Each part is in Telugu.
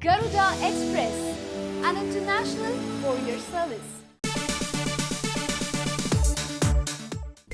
Garuda Express, an international courier service.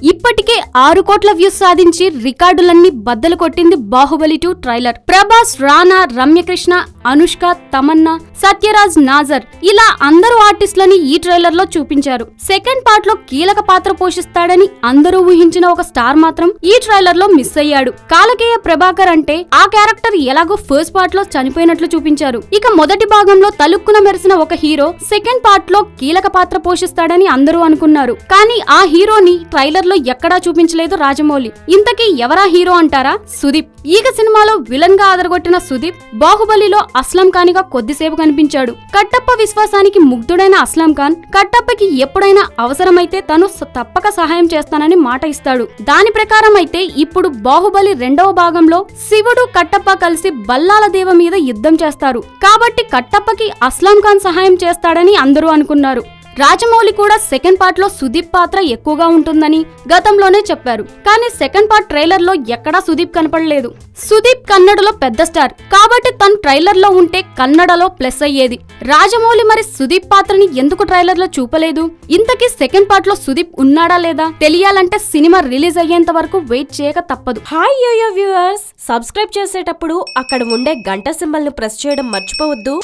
ఇప్పటికే ఆరు కోట్ల వ్యూస్ సాధించి రికార్డులన్నీ బద్దలు కొట్టింది బాహుబలి టూ ట్రైలర్ ప్రభాస్ రానా రమ్యకృష్ణ అనుష్క తమన్నా సత్యరాజ్ నాజర్ ఇలా అందరూ ఆర్టిస్టులని ఈ ట్రైలర్లో చూపించారు. సెకండ్ పార్ట్లో కీలక పాత్ర పోషిస్తాడని అందరూ ఊహించిన ఒక స్టార్ మాత్రం ఈ ట్రైలర్లో మిస్ అయ్యాడు. కాలకేయ ప్రభాకర్ అంటే ఆ క్యారెక్టర్ ఎలాగో ఫస్ట్ పార్ట్లో చనిపోయినట్లు చూపించారు. ఇక మొదటి భాగంలో తలుక్కున మెరిసిన ఒక హీరో సెకండ్ పార్ట్లో కీలక పాత్ర పోషిస్తాడని అందరూ అనుకున్నారు. కానీ ఆ హీరోని ట్రైలర్లో ఎక్కడా చూపించలేదు రాజమౌళి. ఇంతకీ ఎవరా హీరో అంటారా? సుదీప్. ఈగ సినిమాలో విలన్గా ఆదరగొట్టిన సుదీప్ బాహుబలిలో అస్లాం ఖాన్గా కొద్దిసేపు కనిపించాడు. కట్టప్ప విశ్వాసానికి ముగ్ధుడైన అస్లాం ఖాన్ కట్టప్పకి ఎప్పుడైనా అవసరమైతే తను తప్పక సహాయం చేస్తానని మాట ఇస్తాడు. దాని ప్రకారం అయితే ఇప్పుడు బాహుబలి రెండవ భాగంలో శివుడు కట్టప్ప కలిసి బల్లాల దేవ మీద యుద్ధం చేస్తారు. కాబట్టి కట్టప్పకి అస్లాం ఖాన్ సహాయం చేస్తాడని అందరూ అనుకున్నారు. రాజమౌళి కూడా సెకండ్ పార్ట్లో సుదీప్ పాత్ర ఎక్కువగా ఉంటుందని గతంలోనే చెప్పారు. కానీ సెకండ్ పార్ట్ ట్రైలర్లో ఎక్కడా సుదీప్ కనపడలేదు. సుదీప్ కన్నడలో పెద్ద స్టార్. కాబట్టి తను ట్రైలర్లో ఉంటే కన్నడలో ప్లస్ అయ్యేది. రాజమౌళి మరి సుదీప్ పాత్రని ఎందుకు ట్రైలర్లో చూపలేదు? ఇంతకీ సెకండ్ పార్ట్లో సుదీప్ ఉన్నాడా లేదా? తెలియాలంటే సినిమా రిలీజ్ అయ్యేంత వరకు వెయిట్ చేయక తప్పదు. Hi yo-yo viewers. సబ్స్క్రైబ్ చేసేటప్పుడు అక్కడ ఉండే గంట సింబల్ను ప్రెస్ చేయడం మర్చిపోవద్దు.